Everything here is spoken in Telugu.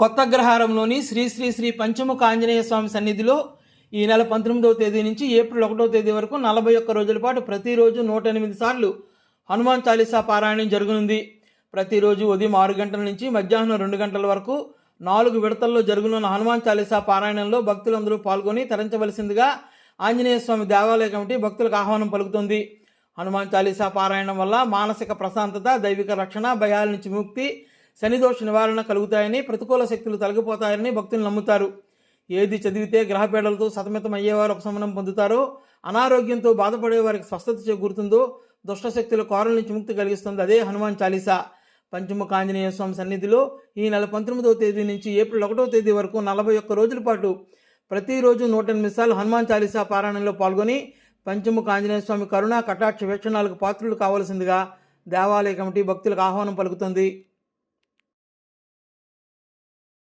కొత్తగ్రహారంలోని శ్రీ శ్రీ శ్రీ పంచముఖ ఆంజనేయ స్వామి సన్నిధిలో ఈ నెల పంతొమ్మిదవ తేదీ నుంచి ఏప్రిల్ ఒకటో తేదీ వరకు నలభై ఒక్క రోజుల పాటు ప్రతిరోజు నూట ఎనిమిది సార్లు హనుమాన్ చాలీసా పారాయణం జరగనుంది. ప్రతిరోజు ఉదయం ఆరు గంటల నుంచి మధ్యాహ్నం రెండు గంటల వరకు నాలుగు విడతల్లో జరుగునున్న హనుమాన్ చాలీసా పారాయణంలో భక్తులందరూ పాల్గొని తరించవలసిందిగా ఆంజనేయ స్వామి దేవాలయ కమిటీ భక్తులకు ఆహ్వానం పలుకుతుంది. హనుమాన్ చాలీసా పారాయణం వల్ల మానసిక ప్రశాంతత దైవిక రక్షణ భయాల నుంచి ముక్తి శనిదోష నివారణ కలుగుతాయని ప్రతికూల శక్తులు తొలగిపోతాయని భక్తులు నమ్ముతారు. ఏది చదివితే గ్రహపీడలతో సతమితం అయ్యేవారు ఉపశమనం పొందుతారో. అనారోగ్యంతో బాధపడే వారికి స్వస్థత చేకూరుతుందో దుష్టశక్తుల కోరల నుంచి ముక్తి కలిగిస్తుంది అదే హనుమాన్ చాలీసా. పంచముఖ ఆంజనేయ స్వామి సన్నిధిలో ఈ నెల పంతొమ్మిదవ తేదీ నుంచి ఏప్రిల్ ఒకటో తేదీ వరకు నలభై ఒక్క రోజుల పాటు ప్రతిరోజు నూట ఎనిమిది సార్లు హనుమాన్ చాలీసా పారాయణంలో పాల్గొని పంచముఖ ఆంజనేయ స్వామి కరుణ కటాక్ష వీక్షణాలకు పాత్రులు కావాల్సిందిగా దేవాలయ కమిటీ భక్తులకు ఆహ్వానం పలుకుతుంది.